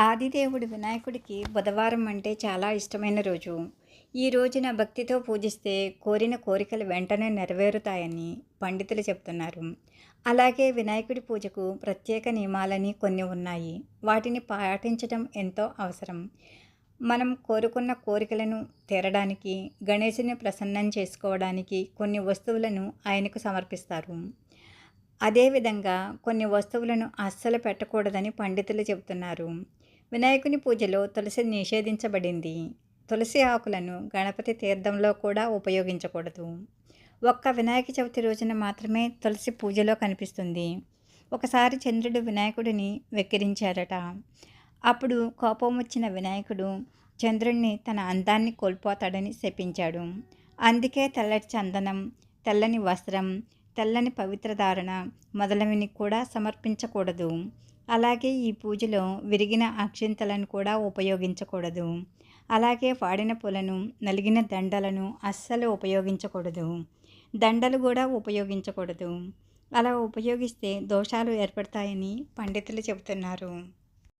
ఆదిదేవుడు వినాయకుడికి బుధవారం అంటే చాలా ఇష్టమైన రోజు. ఈ రోజున భక్తితో పూజిస్తే కోరిన కోరికలు వెంటనే నెరవేరుతాయని పండితులు చెప్తున్నారు. అలాగే వినాయకుడి పూజకు ప్రత్యేక నియమాలని కొన్ని ఉన్నాయి. వాటిని పాటించడం ఎంతో అవసరం. మనం కోరుకున్న కోరికలను తీరడానికి గణేశుని ప్రసన్నం చేసుకోవడానికి కొన్ని వస్తువులను ఆయనకు సమర్పిస్తారు. అదేవిధంగా కొన్ని వస్తువులను అస్సలు పెట్టకూడదని పండితులు చెబుతున్నారు. వినాయకుని పూజలో తులసి నిషేధించబడింది. తులసి ఆకులను గణపతి తీర్థంలో కూడా ఉపయోగించకూడదు. ఒక్క వినాయక చవితి రోజున మాత్రమే తులసి పూజలో కనిపిస్తుంది. ఒకసారి చంద్రుడు వినాయకుడిని వెక్కిరించారట. అప్పుడు కోపం వచ్చిన వినాయకుడు చంద్రుణ్ణి తన అందాన్ని కోల్పోతాడని శపించాడు. అందుకే తెల్లటి చందనం తెల్లని వస్త్రం తెల్లని పవిత్రధారణ మొదలవిని కూడా సమర్పించకూడదు. అలాగే ఈ పూజలో విరిగిన అక్షింతలను కూడా ఉపయోగించకూడదు. అలాగే వాడిన పూలను నలిగిన దండలను అస్సలు ఉపయోగించకూడదు. దండలు కూడా ఉపయోగించకూడదు. అలా ఉపయోగిస్తే దోషాలు ఏర్పడతాయని పండితులు చెబుతున్నారు.